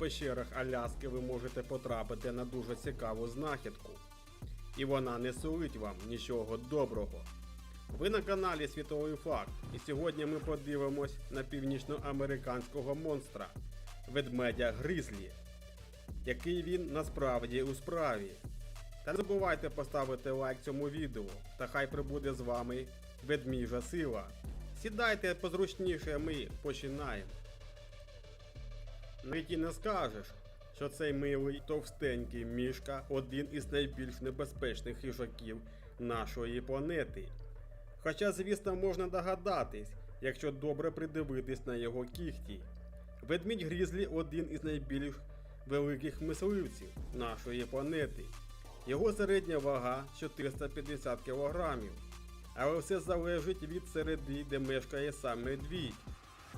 пещерах Аляски ви можете потрапити на дуже цікаву знахідку. І вона не сулить вам нічого доброго. Ви на каналі Світовий Факт, і сьогодні ми подивимось на північноамериканського монстра ведмедя Гризлі, який він насправді у справі. Та не забувайте поставити лайк цьому відео, та хай прибуде з вами ведміжа сила. Сідайте позручніше, ми починаємо. Навіть і не скажеш, що цей милий товстенький мішка один із найбільш небезпечних хижаків нашої планети. Хоча, звісно, можна догадатись, якщо добре придивитись на його кіхті. Ведмідь Грізлі один із найбільш великих мисливців нашої планети. Його середня вага 450 кг. Але все залежить від середи, де мешкає сам медвідь.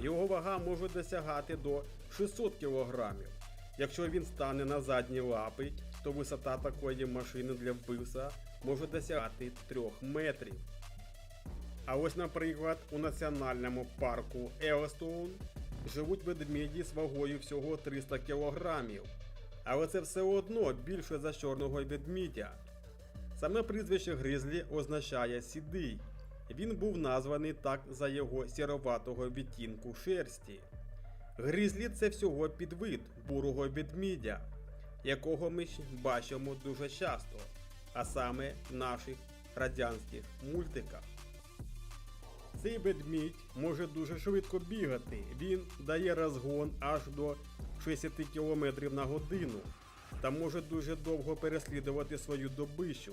Його вага може досягати до 600 кг. Якщо він стане на задні лапи, то висота такої машини для вбивства може досягати 3 метрів. А ось, наприклад, у національному парку Елстоун живуть ведмеді з вагою всього 300 кг. Але це все одно більше за чорного ведмідя. Саме прізвище Гризлі означає сідий. Він був названий так за його сіроватого відтінку шерсті. Гризлі це всього підвид бурого ведмідя, якого ми бачимо дуже часто, а саме в наших радянських мультиках. Цей ведмідь може дуже швидко бігати. Він дає розгон аж до 60 км на годину та може дуже довго переслідувати свою добичу.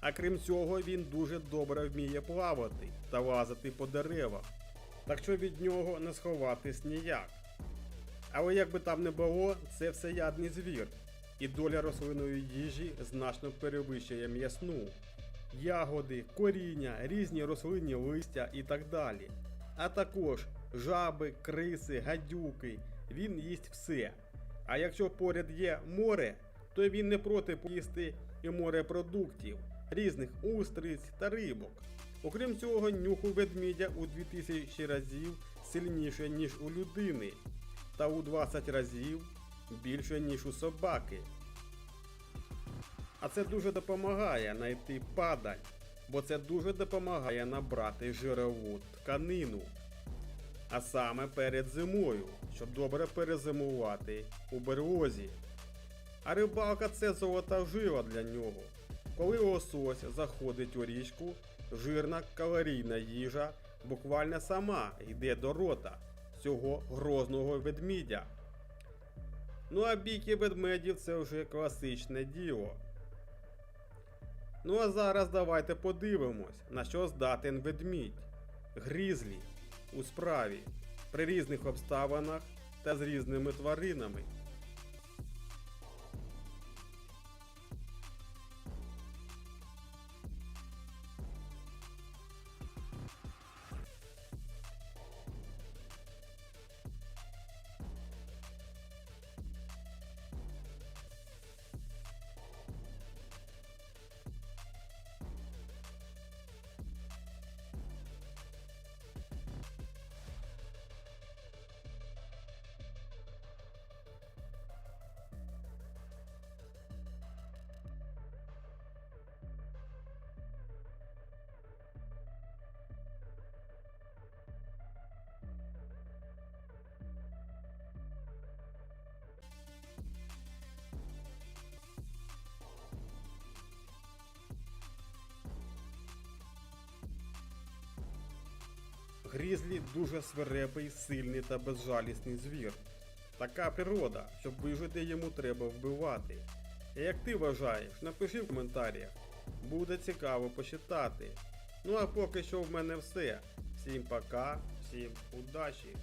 А крім цього, він дуже добре вміє плавати та лазити по деревах, так що від нього не сховатись ніяк. Але як би там не було, це всеядний звір, і доля рослинної їжі значно перевищує м'ясну. Ягоди, коріння, різні рослинні листя і так далі. А також жаби, криси, гадюки. Він їсть все. А якщо поряд є море, то він не проти поїсти і морепродуктів, різних устриць та рибок. Окрім цього, нюх у ведмідя у 2000 разів сильніше, ніж у людини, та у 20 разів більше, ніж у собаки. А це дуже допомагає знайти падаль, бо це дуже допомагає набрати жирову тканину. А саме перед зимою, щоб добре перезимувати у берлозі. А рибалка це золота жила для нього. Коли лосось заходить у річку, жирна калорійна їжа буквально сама йде до рота цього грозного ведмідя. Ну а бійки ведмедів це вже класичне діло. Ну а зараз давайте подивимось, на що здатен ведмідь, грізлі у справі при різних обставинах та з різними тваринами. Грізлі дуже свирепий, сильний та безжалісний звір. Така природа, щоб вижити йому треба вбивати. І як ти вважаєш, напиши в коментарях. Буде цікаво почитати. Ну а поки що в мене все. Всім пока, всім удачі!